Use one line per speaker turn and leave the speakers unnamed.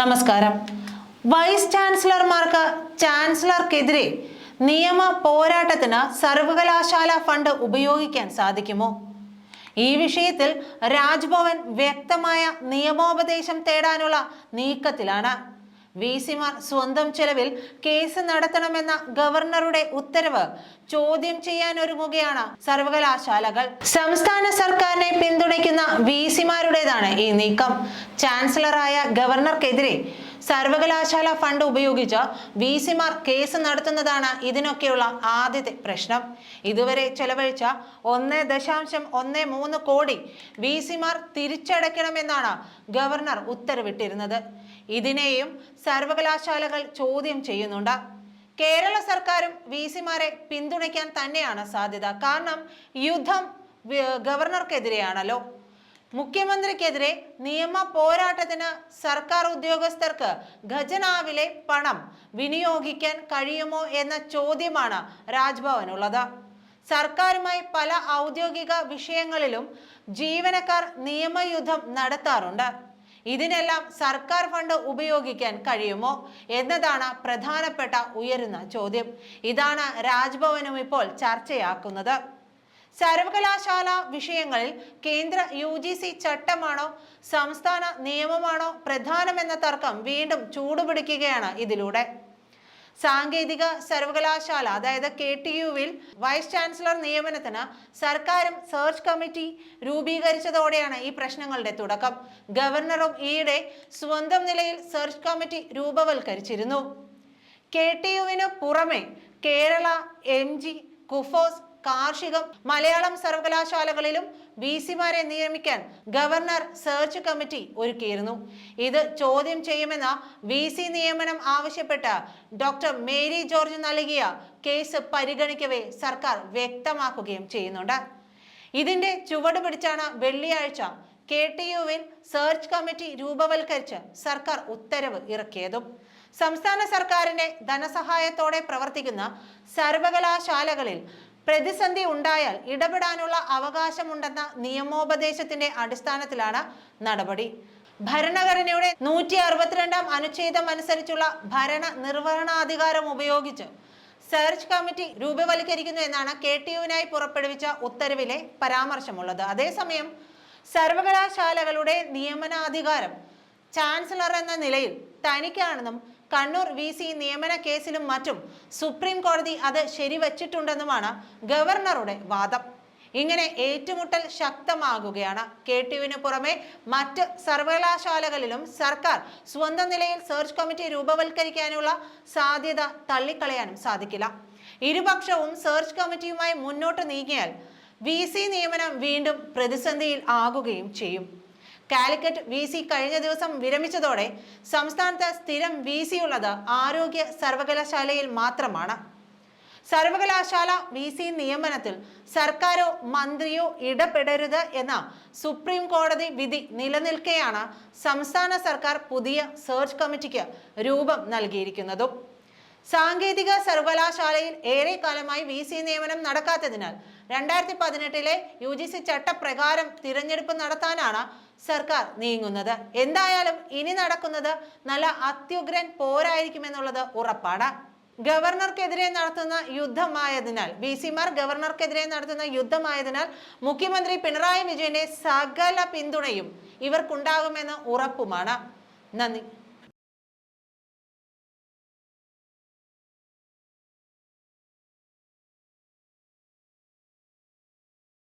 നമസ്കാരം. വൈസ് ചാൻസലർമാർക്ക് ചാൻസലർക്കെതിരെ നിയമ പോരാട്ടത്തിന് സർവകലാശാല ഫണ്ട് ഉപയോഗിക്കാൻ സാധിക്കുമോ? ഈ വിഷയത്തിൽ രാജ്ഭവൻ വ്യക്തമായ നിയമോപദേശം തേടാനുള്ള നീക്കത്തിലാണ്. വി സിമാർ സ്വന്തം ചെലവിൽ കേസ് നടത്തണമെന്ന ഗവർണറുടെ ഉത്തരവ്. ചോദ്യം ചെയ്യാനൊരുങ്ങുകയാണ് സർവകലാശാലകൾ. സംസ്ഥാന സർക്കാരിനെ പിന്തുണയ്ക്കുന്ന വി സിമാരുടേതാണ് ഈ നീക്കം. ചാൻസലറായ ഗവർണർക്കെതിരെ സർവകലാശാല ഫണ്ട് ഉപയോഗിച്ച് വി സിമാർ കേസ് നടത്തുന്നതാണ് ഇതിനൊക്കെയുള്ള ആദ്യത്തെ പ്രശ്നം. ഇതുവരെ ചെലവഴിച്ച ഒന്ന് ദശാംശം ഒന്ന് മൂന്ന് കോടി വി സിമാർ തിരിച്ചടയ്ക്കണമെന്നാണ് ഗവർണർ ഉത്തരവിട്ടിരുന്നത്. ഇതിനെയും സർവകലാശാലകൾ ചോദ്യം ചെയ്യുന്നുണ്ട്. കേരള സർക്കാരും വി സിമാരെ പിന്തുണയ്ക്കാൻ തന്നെയാണ് സാധ്യത. കാരണം യുദ്ധം ഗവർണർക്കെതിരെയാണല്ലോ. മുഖ്യമന്ത്രിക്കെതിരെ നിയമ പോരാട്ടത്തിന് സർക്കാർ ഉദ്യോഗസ്ഥർക്ക് ഖജനാവിലെ പണം വിനിയോഗിക്കാൻ കഴിയുമോ എന്ന ചോദ്യമാണ് രാജ്ഭവനുള്ളത്. സർക്കാരുമായി പല ഔദ്യോഗിക വിഷയങ്ങളിലും ജീവനക്കാർ നിയമയുദ്ധം നടത്താറുണ്ട്. ഇതിനെല്ലാം സർക്കാർ ഫണ്ട് ഉപയോഗിക്കാൻ കഴിയുമോ എന്നതാണ് പ്രധാനപ്പെട്ട ഉയരുന്ന ചോദ്യം. ഇതാണ് രാജ്ഭവനും ഇപ്പോൾ ചർച്ചയാക്കുന്നത്. സർവകലാശാല വിഷയങ്ങളിൽ കേന്ദ്ര യു ജി സി ചട്ടമാണോ സംസ്ഥാന നിയമമാണോ പ്രധാനമെന്ന തർക്കം വീണ്ടും ചൂടുപിടിക്കുകയാണ് ഇതിലൂടെ. സാങ്കേതിക സർവകലാശാല അതായത് കെ ടി യുവിൽ വൈസ് ചാൻസലർ നിയമനത്തിന് സർക്കാരും സെർച്ച് കമ്മിറ്റി രൂപീകരിച്ചതോടെയാണ് ഈ പ്രശ്നങ്ങളുടെ തുടക്കം. ഗവർണറും ഈയിടെ സ്വന്തം നിലയിൽ സെർച്ച് കമ്മിറ്റി രൂപവൽക്കരിച്ചിരുന്നു. കെ ടി യുവിന് പുറമെ കേരള എം ജി കുഫോസ് കാർഷികം മലയാളം സർവകലാശാലകളിലും വി സിമാരെ നിയമിക്കാൻ ഗവർണർ സെർച്ച് കമ്മിറ്റി ഒരുക്കിയിരുന്നു. ഇത് ചോദ്യം ചെയ്യുമെന്ന വി സി നിയമനം ആവശ്യപ്പെട്ട ഡോക്ടർ മേരി ജോർജ് നൽകിയ കേസ് പരിഗണിക്കവേ സർക്കാർ വ്യക്തമാക്കുകയും ചെയ്യുന്നുണ്ട്. ഇതിന്റെ ചുവട് പിടിച്ചാണ് വെള്ളിയാഴ്ച കെ ടി യുവിൽ സെർച്ച് കമ്മിറ്റി രൂപവൽക്കരിച്ച് സർക്കാർ ഉത്തരവ് ഇറക്കിയതും. സംസ്ഥാന സർക്കാരിന്റെ ധനസഹായത്തോടെ പ്രവർത്തിക്കുന്ന സർവകലാശാലകളിൽ പ്രതിസന്ധി ഉണ്ടായാൽ ഇടപെടാനുള്ള അവകാശമുണ്ടെന്ന നിയമോപദേശത്തിന്റെ അടിസ്ഥാനത്തിലാണ് നടപടി. ഭരണഘടനയുടെ നൂറ്റി അറുപത്തിരണ്ടാം അനുച്ഛേദം അനുസരിച്ചുള്ള ഭരണ നിർവഹണാധികാരം ഉപയോഗിച്ച് സെർച്ച് കമ്മിറ്റി രൂപവൽക്കരിക്കുന്നു എന്നാണ് കെ ടി യുവിനായി പുറപ്പെടുവിച്ച ഉത്തരവിലെ പരാമർശമുള്ളത്. അതേസമയം സർവകലാശാലകളുടെ നിയമനാധികാരം ചാൻസലർ എന്ന നിലയിൽ തനിക്കാണെന്നും കണ്ണൂർ വി സി നിയമന കേസിലും മറ്റും സുപ്രീം കോടതി അത് ശരിവച്ചിട്ടുണ്ടെന്നുമാണ് ഗവർണറുടെ വാദം. ഇങ്ങനെ ഏറ്റുമുട്ടൽ ശക്തമാകുകയാണ്. കെ ടിയുവിന് പുറമെ മറ്റ് സർവകലാശാലകളിലും സർക്കാർ സ്വന്തം നിലയിൽ സെർച്ച് കമ്മിറ്റി രൂപവൽക്കരിക്കാനുള്ള സാധ്യത തള്ളിക്കളയാനും സാധിക്കില്ല. ഇരുപക്ഷവും സെർച്ച് കമ്മിറ്റിയുമായി മുന്നോട്ട് നീങ്ങിയാൽ വി നിയമനം വീണ്ടും പ്രതിസന്ധിയിൽ ആകുകയും ചെയ്യും. കാലിക്കറ്റ് വി സി കഴിഞ്ഞ ദിവസം വിരമിച്ചതോടെ സംസ്ഥാനത്ത് സ്ഥിരം വി സി ഉള്ളത് ആരോഗ്യ സർവകലാശാലയിൽ മാത്രമാണ്. സർവകലാശാല വി സി നിയമനത്തിൽ സർക്കാരോ മന്ത്രിയോ ഇടപെടരുത് എന്ന സുപ്രീം കോടതി വിധി നിലനിൽക്കെയാണ് സംസ്ഥാന സർക്കാർ പുതിയ സെർച്ച് കമ്മിറ്റിക്ക് രൂപം നൽകിയിരിക്കുന്നതും. സാങ്കേതിക സർവകലാശാലയിൽ ഏറെ കാലമായി വി സി നിയമനം നടക്കാത്തതിനാൽ രണ്ടായിരത്തി പതിനെട്ടിലെ യു ജി സി ചട്ടപ്രകാരം തിരഞ്ഞെടുപ്പ് നടത്താനാണ് സർക്കാർ നീങ്ങുന്നത്. എന്തായാലും ഇനി നടക്കുന്നത് നല്ല അത്യുഗ്രൻ പോരായിരിക്കുമെന്നുള്ളത് ഉറപ്പാണ്. ഗവർണർക്കെതിരെ നടത്തുന്ന യുദ്ധമായതിനാൽ ബി സിമാർ ഗവർണർക്കെതിരെ നടത്തുന്ന യുദ്ധമായതിനാൽ മുഖ്യമന്ത്രി പിണറായി വിജയന്റെ സകല പിന്തുണയും ഇവർക്കുണ്ടാകുമെന്ന് ഉറപ്പുമാണ്. നന്ദി.